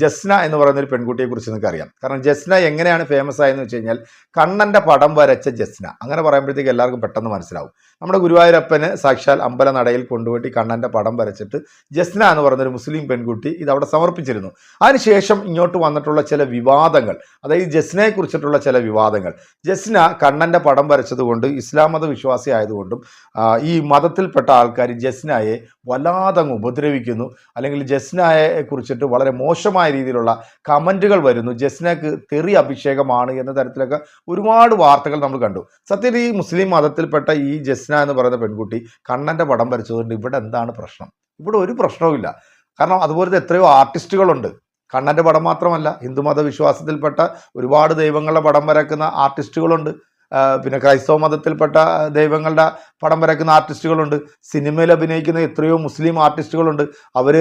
ജസ്ന എന്ന് പറയുന്ന ഒരു പെൺകുട്ടിയെ കുറിച്ച് നിങ്ങൾക്ക് അറിയാം കാരണം ജസ്ന എങ്ങനെയാണ് ഫേമസ് ആയെന്ന് വെച്ച് കഴിഞ്ഞാൽ കണ്ണന്റെ പടം വരച്ച ജസ്ന. അങ്ങനെ പറയുമ്പോഴത്തേക്ക് എല്ലാവർക്കും പെട്ടെന്ന് മനസ്സിലാവും. നമ്മുടെ ഗുരുവായൂരപ്പന് സാക്ഷാൽ അമ്പലനടയിൽ കൊണ്ടുപോയിട്ട് കണ്ണന്റെ പടം വരച്ചിട്ട് ജസ്ന എന്ന് പറയുന്ന ഒരു മുസ്ലിം പെൺകുട്ടി ഇത് അവിടെ സമർപ്പിച്ചിരുന്നു. അതിനുശേഷം ഇങ്ങോട്ട് വന്നിട്ടുള്ള ചില വിവാദങ്ങൾ അതായത് ജസ്നയെ കുറിച്ചിട്ടുള്ള ചില വിവാദങ്ങൾ. ജസ്ന കണ്ണന്റെ പടം വരച്ചതുകൊണ്ട് ഇസ്ലാം മത വിശ്വാസി ആയതുകൊണ്ടും ഈ മതത്തിൽപ്പെട്ട ആൾക്കാർ ജസ്നയെ വല്ലാതെ ഉപദ്രവിക്കുന്നു. അല്ലെങ്കിൽ ജസ്നയെ കുറിച്ചിട്ട് വളരെ മോശമായ രീതിയിലുള്ള കമന്റുകൾ വരുന്നു. ജസ്നക്ക് തെറി അഭിഷേകമാണ് എന്ന തരത്തിലൊക്കെ ഒരുപാട് വാർത്തകൾ നമ്മൾ കണ്ടു. സത്യത്തിൽ ഈ മുസ്ലിം മതത്തിൽപ്പെട്ട ഈ ജസ്ന എന്ന് പറയുന്ന പെൺകുട്ടി കണ്ണന്റെ പടം വരച്ചതുകൊണ്ട് ഇവിടെ എന്താണ് പ്രശ്നം? ഇവിടെ ഒരു പ്രശ്നവുമില്ല കാരണം അതുപോലത്തെ എത്രയോ ആർട്ടിസ്റ്റുകളുണ്ട്. കണ്ണന്റെ പടം മാത്രമല്ല ഹിന്ദുമത വിശ്വാസത്തിൽപ്പെട്ട ഒരുപാട് ദൈവങ്ങളുടെ പടം വരക്കുന്ന ആർട്ടിസ്റ്റുകളുണ്ട്. പിന്നെ ക്രൈസ്തവ മതത്തിൽപ്പെട്ട ദൈവങ്ങളുടെ പടം വരയ്ക്കുന്ന ആർട്ടിസ്റ്റുകളുണ്ട്. സിനിമയിൽ അഭിനയിക്കുന്ന എത്രയോ മുസ്ലിം ആർട്ടിസ്റ്റുകളുണ്ട്. അവർ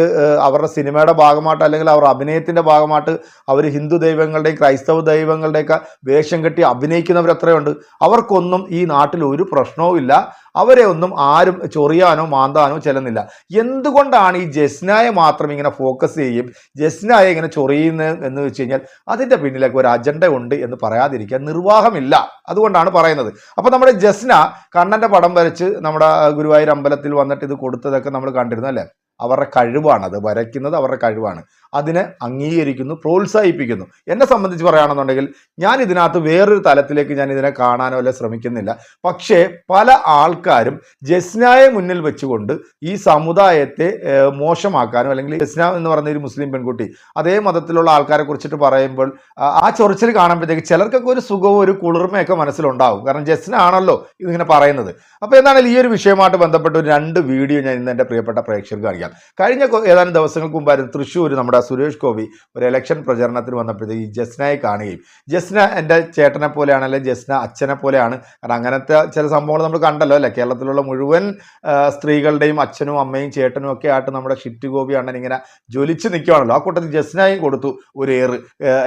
അവരുടെ സിനിമയുടെ ഭാഗമായിട്ട് അല്ലെങ്കിൽ അവരുടെ അഭിനയത്തിന്റെ ഭാഗമായിട്ട് അവർ ഹിന്ദു ദൈവങ്ങളുടെയും ക്രൈസ്തവ ദൈവങ്ങളുടെയൊക്കെ വേഷം കെട്ടി അഭിനയിക്കുന്നവർ എത്രയുണ്ട്. അവർക്കൊന്നും ഈ നാട്ടിൽ ഒരു പ്രശ്നവും ഇല്ല. അവരെ ഒന്നും ആരും ചൊറിയാനോ മാന്താനോ ചെല്ലുന്നില്ല. എന്തുകൊണ്ടാണ് ഈ ജസ്നായെ മാത്രം ഇങ്ങനെ ഫോക്കസ് ചെയ്യും ജസ്നായെ ഇങ്ങനെ ചൊറിയുന്നത് എന്ന് വെച്ച് കഴിഞ്ഞാൽ അതിന്റെ പിന്നിലേക്ക് ഒരു അജണ്ട ഉണ്ട് എന്ന് പറയാതിരിക്കാൻ നിർവാഹമില്ല. അതുകൊണ്ടാണ് പറയുന്നത്. അപ്പോൾ നമ്മുടെ ജസ്ന കണ്ണന്റെ പടം വരച്ച് നമ്മുടെ ഗുരുവായൂർ അമ്പലത്തിൽ വന്നിട്ട് ഇത് കൊടുത്തതൊക്കെ നമ്മൾ കണ്ടിരുന്നു അല്ലേ? അവരുടെ കഴിവാണ്. അത് വരയ്ക്കുന്നത് അവരുടെ കഴിവാണ്. അതിനെ അംഗീകരിക്കുന്നു പ്രോത്സാഹിപ്പിക്കുന്നു. എന്നെ സംബന്ധിച്ച് പറയുകയാണെന്നുണ്ടെങ്കിൽ ഞാൻ ഇതിനകത്ത് വേറൊരു തലത്തിലേക്ക് ഞാൻ ഇതിനെ കാണാനോ അല്ല ശ്രമിക്കുന്നില്ല. പക്ഷേ പല ആൾക്കാരും ജസ്നായെ മുന്നിൽ വെച്ചുകൊണ്ട് ഈ സമുദായത്തെ മോശമാക്കാനോ അല്ലെങ്കിൽ ജസ്ന എന്ന് പറയുന്ന ഒരു മുസ്ലിം പെൺകുട്ടി അതേ മതത്തിലുള്ള ആൾക്കാരെ കുറിച്ചിട്ട് പറയുമ്പോൾ ആ- ചൊറിച്ചിൽ കാണുമ്പോഴത്തേക്ക് ചിലർക്കൊക്കെ ഒരു സുഖവും ഒരു കുളിർമയൊക്കെ മനസ്സിലുണ്ടാവും. കാരണം ജസ്ന ആണല്ലോ ഇതിങ്ങനെ പറയുന്നത്. അപ്പോൾ എന്താണെങ്കിലും ഈ ഒരു വിഷയമായിട്ട് ബന്ധപ്പെട്ട രണ്ട് വീഡിയോ ഞാൻ ഇന്ന് എന്റെ പ്രിയപ്പെട്ട പ്രേക്ഷകർക്ക് കാണിക്കാം. കഴിഞ്ഞ ഏതാനും ദിവസങ്ങൾക്ക് മുമ്പായിരുന്നു തൃശ്ശൂർ നമ്മുടെ സുരേഷ് ഗോപി ഒരു ഇലക്ഷൻ പ്രചരണത്തിന് വന്നപ്പോഴത്തേക്ക് ഈ ജസ്നയെ കാണുകയും. ജസ്ന എന്റെ ചേട്ടനെ പോലെയാണ് അല്ലെങ്കിൽ ജസ്ന അച്ഛനെ പോലെയാണ്. കാരണം അങ്ങനത്തെ ചില സംഭവങ്ങൾ നമ്മൾ കണ്ടല്ലോ അല്ലേ? കേരളത്തിലുള്ള മുഴുവൻ സ്ത്രീകളുടെയും അച്ഛനും അമ്മയും ചേട്ടനും ഒക്കെ ആയിട്ട് നമ്മുടെ ഷിറ്റ് ഗോപി അണ്ണൻ ഇങ്ങനെ ജ്വലിച്ച് നിൽക്കുകയാണല്ലോ ആ കൂട്ടത്തിൽ ജസ്നയും കൊടുത്തു ഒരു ഏറ്.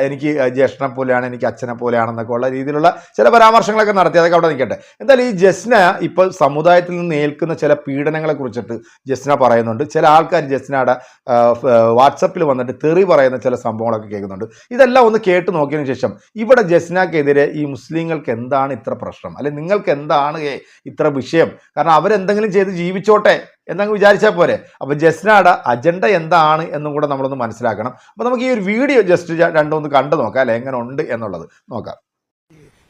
എനിക്ക് ജ്യേഷ്ഠനെ പോലെയാണ് എനിക്ക് അച്ഛനെ പോലെയാണെന്നൊക്കെ ഉള്ള രീതിയിലുള്ള ചില പരാമർശങ്ങളൊക്കെ നടത്തി. അതൊക്കെ അവിടെ നിൽക്കട്ടെ. എന്തായാലും ഈ ജസ്ന ഇപ്പോൾ സമുദായത്തിൽ നിന്ന് ഏൽക്കുന്ന ചില പീഡനങ്ങളെ കുറിച്ചിട്ട് ജസ്ന പറയുന്നുണ്ട്. ചില ആൾക്കാർ ജസ്റ്റിനാടെ വാട്സപ്പിൽ വന്നിട്ട് തെറി പറയുന്ന ചില സംഭവങ്ങളൊക്കെ കേൾക്കുന്നുണ്ട്. ഇതെല്ലാം ഒന്ന് കേട്ട് നോക്കിയതിന് ശേഷം ഇവിടെ ജസ്നക്കെതിരെ ഈ മുസ്ലിങ്ങൾക്ക് എന്താണ് ഇത്ര പ്രശ്നം? അല്ലെ നിങ്ങൾക്ക് എന്താണ് ഇത്ര വിഷയം? കാരണം അവരെന്തെങ്കിലും ചെയ്ത് ജീവിച്ചോട്ടെ എന്നങ്ങ് വിചാരിച്ചാൽ പോരെ. അപ്പോൾ ജസ്നയുടെ അജണ്ട എന്താണ് എന്നും കൂടെ നമ്മളൊന്ന് മനസ്സിലാക്കണം. അപ്പോൾ നമുക്ക് ഈ ഒരു വീഡിയോ ജസ്റ്റ് രണ്ടൊന്ന് കണ്ടു നോക്കാം. അല്ലെ എങ്ങനെ ഉണ്ട് എന്നുള്ളത് നോക്കാം.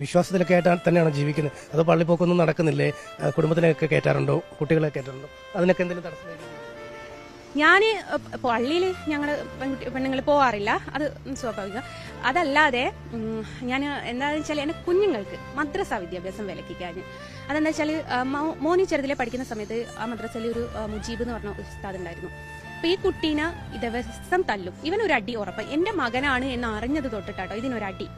വിശ്വാസത്തിലൊക്കെ ആയിട്ടാണ് തന്നെയാണ് ജീവിക്കുന്നത്. അത് പള്ളിപ്പോക്കൊന്നും നടക്കുന്നില്ലേ? കുടുംബത്തിനൊക്കെ കയറ്റാറുണ്ടോ കുട്ടികളെ കയറ്റാറുണ്ടോ അതിനൊക്കെ എന്തെങ്കിലും തടസ്സം? ഞാൻ പള്ളിയിൽ ഞങ്ങൾ പെൺകുട്ടി പെണ്ണുങ്ങൾ പോവാറില്ല. അത് സ്വാഭാവികം. അതല്ലാതെ ഞാൻ എന്താണെന്ന് വെച്ചാൽ എന്റെ കുഞ്ഞുങ്ങൾക്ക് മദ്രസ വിദ്യാഭ്യാസം വിലക്കിക്കാൻ അതെന്താ വെച്ചാൽ മോനി ചെറുതിലെ പഠിക്കുന്ന സമയത്ത് ആ മദ്രസയിൽ ഒരു മുജീബ് എന്ന് പറഞ്ഞ ഉസ്താദ് ഉണ്ടായിരുന്നു. അപ്പൊ ഈ കുട്ടീനെ ദിവസം തല്ലും. ഇവനൊരു അടി ഉറപ്പ്. എന്റെ മകനാണ് എന്ന് അറിഞ്ഞത് തൊട്ടിട്ടാട്ടോ ഇതിനൊരടി.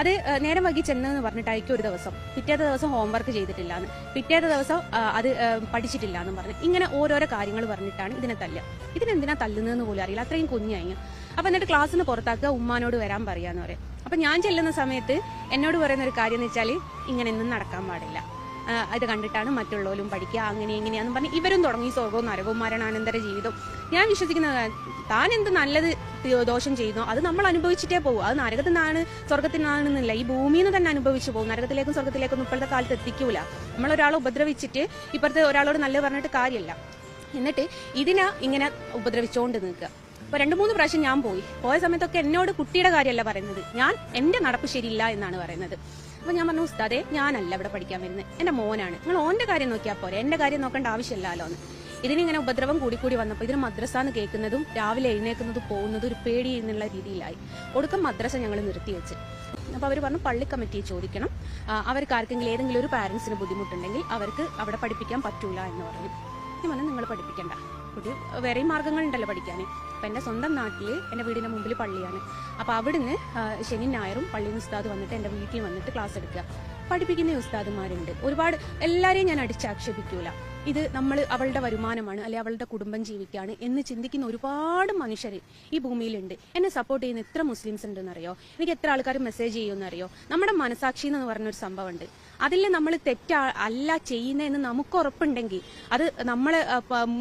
അത് നേരം വൈകി ചെന്നെന്ന് പറഞ്ഞിട്ടായിരിക്കും ഒരു ദിവസം. പിറ്റേത്തെ ദിവസം ഹോംവർക്ക് ചെയ്തിട്ടില്ല എന്ന് പിറ്റേത്തെ ദിവസം അത് പഠിച്ചിട്ടില്ല എന്ന് പറഞ്ഞു. ഇങ്ങനെ ഓരോരോ കാര്യങ്ങൾ പറഞ്ഞിട്ടാണ് ഇതിനെ തല്ല. ഇതിനെന്തിനാ തല്ലുന്നതെന്ന് പോലും അറിയില്ല. അത്രയും കുഞ്ഞായി അപ്പൊ എന്നിട്ട് ക്ലാസ്സിൽ നിന്ന് പുറത്താക്കുക ഉമ്മാനോട് വരാൻ പറയാന്ന് പറയും. അപ്പൊ ഞാൻ ചെല്ലുന്ന സമയത്ത് എന്നോട് പറയുന്ന ഒരു കാര്യം എന്ന് വെച്ചാൽ ഇങ്ങനെയൊന്നും നടക്കാൻ പാടില്ല. ഇത് കണ്ടിട്ടാണ് മറ്റുള്ളവരും പഠിക്കുക. അങ്ങനെ ഇങ്ങനെയാന്ന് പറഞ്ഞ് ഇവരും തുടങ്ങി. സ്വർഗവും നരകവും മരണാനന്തര ജീവിതം. ഞാൻ വിശ്വസിക്കുന്ന താൻ എന്ത് നല്ലത് ദോഷം ചെയ്യുന്നു? അത് നമ്മൾ അനുഭവിച്ചിട്ടേ പോകും അത് നരകത്തിൽ നിന്നാണ് സ്വർഗത്തിൽ നിന്നാണെന്നില്ല. ഈ ഭൂമിയിൽ നിന്ന് തന്നെ അനുഭവിച്ചു പോകും നരകത്തിലേക്കും സ്വർഗത്തിലേക്കും ഇപ്പോഴത്തെ കാലത്ത് എത്തിക്കൂല. നമ്മൾ ഒരാളെ ഉപദ്രവിച്ചിട്ട് ഇപ്പുറത്തെ ഒരാളോട് നല്ലത് പറഞ്ഞിട്ട് കാര്യമല്ല. എന്നിട്ട് ഇതിനെ ഇങ്ങനെ ഉപദ്രവിച്ചുകൊണ്ട് നിൽക്കുക. അപ്പൊ രണ്ടു മൂന്ന് പ്രാവശ്യം ഞാൻ പോയി. പോയ സമയത്തൊക്കെ എന്നോട് കുട്ടിയുടെ കാര്യമല്ല പറയുന്നത്. ഞാൻ എന്റെ നടപ്പ് ശരിയില്ല എന്നാണ് പറയുന്നത്. അപ്പൊ ഞാൻ പറഞ്ഞു ഉസ്താദെ ഞാനല്ല ഇവിടെ പഠിക്കാൻ വരുന്നത് എന്റെ മോനാണ്. നിങ്ങൾ ഓന്റെ കാര്യം നോക്കിയാൽ പോരെ. എന്റെ കാര്യം നോക്കേണ്ട ആവശ്യമില്ലല്ലോ എന്ന്. ഇതിനിങ്ങനെ ഉപദ്രവം കൂടിക്കൂടി വന്നപ്പോൾ ഇതിന് മദ്രസ എന്ന് കേൾക്കുന്നതും രാവിലെ എഴുന്നേക്കുന്നതും പോകുന്നതും ഒരു പേടി എന്നുള്ള രീതിയിലായി. ഒടുക്കം മദ്രസ ഞങ്ങൾ നിർത്തിവെച്ച് അപ്പോൾ അവർ പറഞ്ഞു പള്ളി കമ്മിറ്റിയെ ചോദിക്കണം. അവർക്ക് ആർക്കെങ്കിലും ഏതെങ്കിലും ഒരു പാരൻസിന് ബുദ്ധിമുട്ടുണ്ടെങ്കിൽ അവർക്ക് അവിടെ പഠിപ്പിക്കാൻ പറ്റൂല എന്ന് പറഞ്ഞു. ഞാൻ പറഞ്ഞു നിങ്ങൾ പഠിപ്പിക്കണ്ട. കുട്ടി വേറെയും മാർഗങ്ങളുണ്ടല്ലോ പഠിക്കാൻ അപ്പം എന്റെ സ്വന്തം നാട്ടിൽ എന്റെ വീടിന്റെ മുമ്പിൽ പള്ളിയാണ്. അപ്പോൾ അവിടുന്ന് ശനി ഞായറും നിന്ന് ഉസ്താദ് വന്നിട്ട് എന്റെ വീട്ടിൽ വന്നിട്ട് ക്ലാസ് എടുക്കുക. പഠിപ്പിക്കുന്ന ഉസ്താദുമാരുണ്ട്. ഒരുപാട് എല്ലാവരെയും ഞാൻ അടിച്ചാക്ഷേപിക്കൂല. ഇത് നമ്മൾ അവളുടെ വരുമാനമാണ് അല്ലെ അവളുടെ കുടുംബം ജീവിക്കാണ് എന്ന് ചിന്തിക്കുന്ന ഒരുപാട് മനുഷ്യർ ഈ ഭൂമിയിലുണ്ട്. എന്നെ സപ്പോർട്ട് ചെയ്യുന്ന എത്ര മുസ്ലിംസ് ഉണ്ടെന്നറിയോ? എനിക്ക് എത്ര ആൾക്കാർ മെസ്സേജ് ചെയ്യുമെന്നറിയോ? നമ്മുടെ മനസാക്ഷി എന്ന് പറഞ്ഞൊരു സംഭവമുണ്ട്. അതിൽ നമ്മൾ തെറ്റാ അല്ല ചെയ്യുന്നതെന്ന് നമുക്ക് ഉറപ്പുണ്ടെങ്കിൽ അത് നമ്മൾ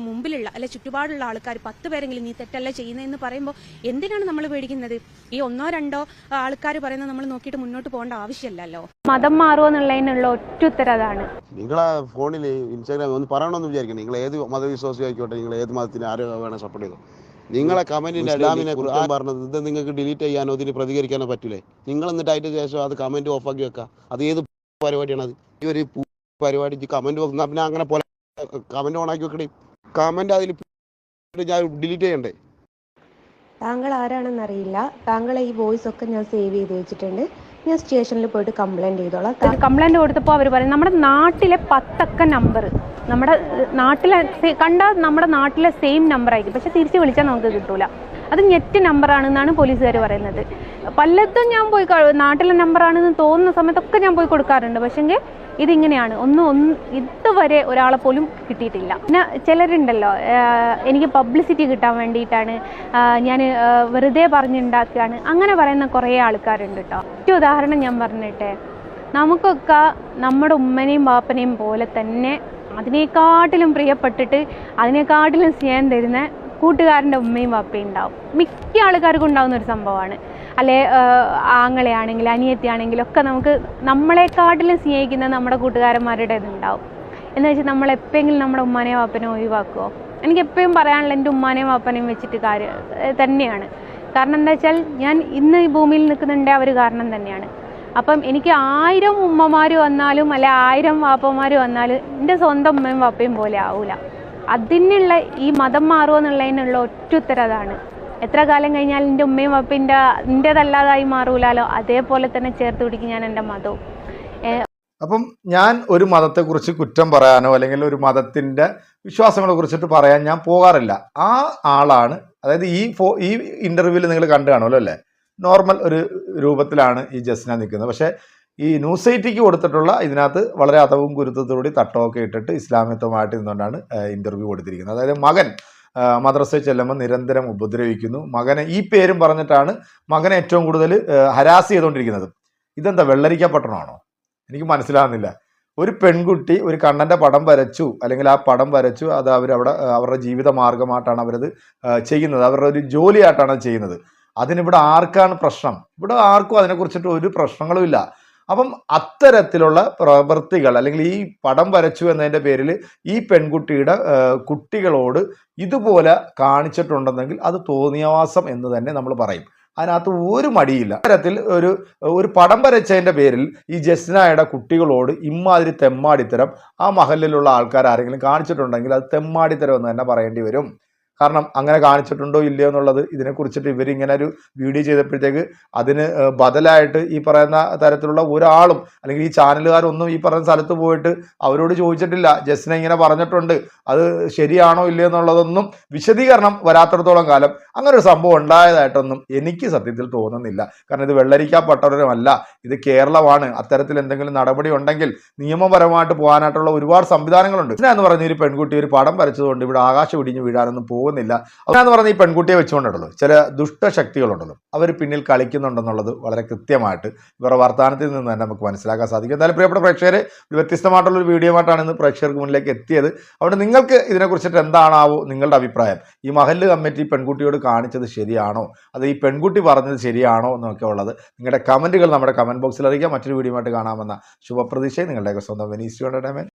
മുമ്പിലുള്ള അല്ലെ ചുറ്റുപാടുള്ള ആൾക്കാർ പത്ത് പേരെങ്കിലും നീ തെറ്റല്ല ചെയ്യുന്നതെന്ന് പറയുമ്പോൾ എന്തിനാണ് നമ്മൾ പേടിക്കുന്നത്? ഈ ഒന്നോ രണ്ടോ ആൾക്കാർ പറയുന്നത് നമ്മൾ നോക്കിയിട്ട് മുന്നോട്ട് പോകേണ്ട ആവശ്യമില്ലല്ലോ. മതം മാറുമോ എന്നുള്ളതിനുള്ള ഒറ്റ ഉത്തരതാണ് നിങ്ങളെ ഫോണിൽ ഇൻസ്റ്റാഗ്രാം ഒന്ന് പറയണമെന്ന് വിചാരിക്കണം നിങ്ങൾ ഏത് മതവിശ്വാസി ആയിക്കോട്ടെ നിങ്ങൾ ഏത് മതത്തിന് ആരോ വേണം സപ്പോർട്ട് ചെയ്തു. നിങ്ങളെ കമന്റിന്റെ ഇസ്ലാമിനെ കുറിച്ച് പറഞ്ഞത് ഇത് നിങ്ങൾക്ക് ഡിലീറ്റ് ചെയ്യാനോ ഇതിന് പ്രതികരിക്കാനോ പറ്റില്ലേ? നിങ്ങൾ എന്നിട്ട് അതിന്റെ ശേഷം അത് കമന്റ് ഓഫാക്കി വെക്കാം അത് ഏത് പരിപാടിയാണ് അത് ഈ ഒരു പരിപാടി പരിപാടിക്ക് കമന്റ് വെക്കുന്ന പിന്നെ അങ്ങനെ പോലെ കമന്റ് ഓണാക്കി വെക്കണേ. കമന്റ് അതിൽ ഞാൻ ഡിലീറ്റ് ചെയ്യണ്ടേ? താങ്കൾ ആരാണെന്ന് അറിയില്ല. താങ്കളെ ഈ വോയിസ് ഒക്കെ ഞാൻ സേവ് ചെയ്ത് വെച്ചിട്ടുണ്ട്. ഞാൻ സ്റ്റേഷനിൽ പോയിട്ട് കംപ്ലൈന്റ് ചെയ്തോളാം. കംപ്ലൈന്റ് കൊടുത്തപ്പോൾ അവർ പറയും നമ്മുടെ നാട്ടിലെ പത്തക്ക നമ്പർ നമ്മുടെ നാട്ടിലെ കണ്ടാൽ നമ്മുടെ നാട്ടിലെ സെയിം നമ്പർ ആയിരിക്കും. പക്ഷെ തിരിച്ച് വിളിച്ചാൽ നമുക്ക് കിട്ടൂല. അത് ഞെറ്റ് നമ്പറാണെന്നാണ് പോലീസുകാർ പറയുന്നത്. പലതും ഞാൻ പോയി നാട്ടിലെ നമ്പറാണെന്ന് തോന്നുന്ന സമയത്തൊക്കെ ഞാൻ പോയി കൊടുക്കാറുണ്ട്. പക്ഷെങ്കിൽ ഇതിങ്ങനെയാണ്. ഒന്നും ഒന്ന് ഇതുവരെ ഒരാളെ പോലും കിട്ടിയിട്ടില്ല. പിന്നെ ചിലരുണ്ടല്ലോ എനിക്ക് പബ്ലിസിറ്റി കിട്ടാൻ വേണ്ടിയിട്ടാണ് ഞാൻ വെറുതെ പറഞ്ഞുണ്ടാക്കുകയാണ് അങ്ങനെ പറയുന്ന കുറേ ആൾക്കാരുണ്ട് കേട്ടോ ഒറ്റ ഉദാഹരണം ഞാൻ പറഞ്ഞിട്ടെ. നമുക്കൊക്കെ നമ്മുടെ ഉമ്മനെയും ബാപ്പനെയും പോലെ തന്നെ അതിനേക്കാട്ടിലും പ്രിയപ്പെട്ടിട്ട് അതിനേക്കാട്ടിലും സ്നേഹം തരുന്ന കൂട്ടുകാരന്റെ ഉമ്മയും ബാപ്പയും ഉണ്ടാവും. മിക്ക ആൾക്കാർക്കും ഉണ്ടാകുന്ന ഒരു സംഭവമാണ്. അല്ലെ ആങ്ങളെയാണെങ്കിലും അനിയത്തിയാണെങ്കിലും ഒക്കെ നമുക്ക് നമ്മളെക്കാട്ടിലും സ്നേഹിക്കുന്ന നമ്മുടെ കൂട്ടുകാരന്മാരുടെ ഇതുണ്ടാവും എന്ന് വെച്ചാൽ നമ്മൾ എപ്പോഴെങ്കിലും നമ്മുടെ ഉമ്മാനെയും വാപ്പനെയും ഒഴിവാക്കുമോ എനിക്ക് എപ്പോഴും പറയാനുള്ള എന്റെ ഉമ്മാനെയും വാപ്പനെയും വെച്ചിട്ട് കാര്യം തന്നെയാണ്. കാരണം എന്താ വെച്ചാൽ ഞാൻ ഇന്ന് ഈ ഭൂമിയിൽ നിൽക്കുന്നുണ്ട് അവർ കാരണം തന്നെയാണ്. അപ്പം എനിക്ക് ആയിരം ഉമ്മമാർ വന്നാലും അല്ലെ ആയിരം വാപ്പമാർ വന്നാലും എന്റെ സ്വന്തം ഉമ്മയും വാപ്പയും പോലെ ആവൂല. അതിനുള്ള ഈ മതം മാറുമോ എന്നുള്ളതിനുള്ള ഒറ്റ ഉത്തരം അതാണ്. എത്ര കാലം കഴിഞ്ഞാൽ എന്റെ ഉമ്മയും അപ്പിന്റെ എന്റേതല്ലാതായി മാറൂലാലോ? അതേപോലെ തന്നെ ചേർത്ത് പിടിക്കും ഞാൻ എന്റെ മതവും. അപ്പം ഞാൻ ഒരു മതത്തെക്കുറിച്ച് കുറ്റം പറയാനോ അല്ലെങ്കിൽ ഒരു മതത്തിന്റെ വിശ്വാസങ്ങളെ കുറിച്ചിട്ട് പറയാൻ ഞാൻ പോകാറില്ല. ആ ആളാണ് അതായത് ഈ ഫോ ഈ ഇന്റർവ്യൂവിൽ നിങ്ങൾ കണ്ടു കാണുമല്ലോ അല്ലേ? നോർമൽ ഒരു രൂപത്തിലാണ് ഈ ജസ്ന നിൽക്കുന്നത്. പക്ഷേ ഈ ന്യൂസ് എയ്റ്റിക്ക് കൊടുത്തിട്ടുള്ള ഇതിനകത്ത് വളരെ അതവും ഗുരുത്വത്തോടുകൂടി തട്ടമൊക്കെ ഇട്ടിട്ട് ഇസ്ലാമിത്വമായിട്ട് നിന്നുകൊണ്ടാണ് ഇന്റർവ്യൂ കൊടുത്തിരിക്കുന്നത്. അതായത് മകൻ മദ്രസ ചെല്ലുമ്പോൾ നിരന്തരം ഉപദ്രവിക്കുന്നു. മകനെ ഈ പേരും പറഞ്ഞിട്ടാണ് മകനെ ഏറ്റവും കൂടുതൽ ഹരാസ് ചെയ്തുകൊണ്ടിരിക്കുന്നത്. ഇതെന്താ വെള്ളരിക്ക പട്ടണമാണോ? എനിക്ക് മനസ്സിലാകുന്നില്ല ഒരു പെൺകുട്ടി ഒരു കണ്ണന്റെ പടം വരച്ചു അല്ലെങ്കിൽ ആ പടം വരച്ചു അത് അവരവിടെ അവരുടെ ജീവിത മാർഗമായിട്ടാണ് അവരത് ചെയ്യുന്നത്. അവരുടെ ഒരു ജോലിയായിട്ടാണ് ചെയ്യുന്നത്. അതിനിവിടെ ആർക്കാണ് പ്രശ്നം? ഇവിടെ ആർക്കും അതിനെക്കുറിച്ചിട്ട് ഒരു പ്രശ്നങ്ങളും ഇല്ല. അപ്പം അത്തരത്തിലുള്ള പ്രവൃത്തികൾ അല്ലെങ്കിൽ ഈ പടം വരച്ചു എന്നതിന്റെ പേരിൽ ഈ പെൺകുട്ടിയുടെ കുട്ടികളോട് ഇതുപോലെ കാണിച്ചിട്ടുണ്ടെന്നെങ്കിൽ അത് തോന്നിയവാസം എന്ന് തന്നെ നമ്മൾ പറയും. അതിനകത്ത് ഒരു മടിയില്ല. അത്തരത്തിൽ ഒരു ഒരു പടം വരച്ചതിന്റെ പേരിൽ ഈ ജസ്നായുടെ കുട്ടികളോട് ഇമ്മാതിരി തെമ്മാടിത്തരം ആ മഹലിലുള്ള ആൾക്കാർ ആരെങ്കിലും കാണിച്ചിട്ടുണ്ടെങ്കിൽ അത് തെമ്മാടിത്തരം എന്ന് തന്നെ പറയേണ്ടി വരും. കാരണം അങ്ങനെ കാണിച്ചിട്ടുണ്ടോ ഇല്ലയോ എന്നുള്ളത് ഇതിനെക്കുറിച്ചിട്ട് ഇവരിങ്ങനെ ഒരു വീഡിയോ ചെയ്തപ്പോഴത്തേക്ക് അതിന് ബദലായിട്ട് ഈ പറയുന്ന തരത്തിലുള്ള ഒരാളും അല്ലെങ്കിൽ ഈ ചാനലുകാരൊന്നും ഈ പറയുന്ന സ്ഥലത്ത് പോയിട്ട് അവരോട് ചോദിച്ചിട്ടില്ല. ജസ്റ്റിനെ ഇങ്ങനെ പറഞ്ഞിട്ടുണ്ട്. അത് ശരിയാണോ ഇല്ലയോ എന്നുള്ളതൊന്നും വിശദീകരണം വരാത്തിടത്തോളം കാലം അങ്ങനെ ഒരു സംഭവം ഉണ്ടായതായിട്ടൊന്നും എനിക്ക് സത്യത്തിൽ തോന്നുന്നില്ല. കാരണം ഇത് വെള്ളരിക്ക ഇത് കേരളമാണ്. അത്തരത്തിൽ എന്തെങ്കിലും നടപടി ഉണ്ടെങ്കിൽ നിയമപരമായിട്ട് പോകാനായിട്ടുള്ള ഒരുപാട് സംവിധാനങ്ങളുണ്ട്. എന്ന് പറഞ്ഞ ഒരു പെൺകുട്ടി ഒരു പടം വരച്ചതുകൊണ്ട് ഇവിടെ ആകാശം ഇടിഞ്ഞ് വീഴാനൊന്നും പോകുന്നില്ല. എന്ന് പറഞ്ഞ ഈ പെൺകുട്ടിയെ വെച്ചുകൊണ്ടുണ്ടല്ലോ. ചില ദുഷ്ടശക്തികളുണ്ടല്ലോ. അവർ പിന്നിൽ കളിക്കുന്നുണ്ടെന്നുള്ളത് വളരെ കൃത്യമായിട്ട് ഇവരുടെ വർത്തമാനത്തിൽ നിന്ന് തന്നെ നമുക്ക് മനസ്സിലാക്കാൻ സാധിക്കും. എന്തായാലും പ്രിയപ്പെട്ട പ്രേക്ഷകരെ ഒരു വ്യത്യസ്തമായിട്ടുള്ള ഒരു വീഡിയോ ആയിട്ടാണ് ഇന്ന് പ്രേക്ഷകർക്ക് മുന്നിലേക്ക് എത്തിയത്. അതുകൊണ്ട് നിങ്ങൾക്ക് ഇതിനെക്കുറിച്ചിട്ട് എന്താണാവോ നിങ്ങളുടെ അഭിപ്രായം. ഈ മഹല്ല് കമ്മിറ്റി പെൺകുട്ടിയോട് കാണിച്ചത് ശരിയാണോ? അത് ഈ പെൺകുട്ടി പറഞ്ഞത് ശരിയാണോ എന്നൊക്കെ ഉള്ളത് നിങ്ങളുടെ കമന്റുകൾ നമ്മുടെ കമന്റ് ബോക്സിൽ അറിയിക്കാം. മറ്റൊരു വീഡിയോ ആയിട്ട് കാണാമെന്ന ശുഭപ്രതീക്ഷയും നിങ്ങളുടെയൊക്കെ സ്വന്തം വെനീസ് എന്റർടൈൻമെന്റ്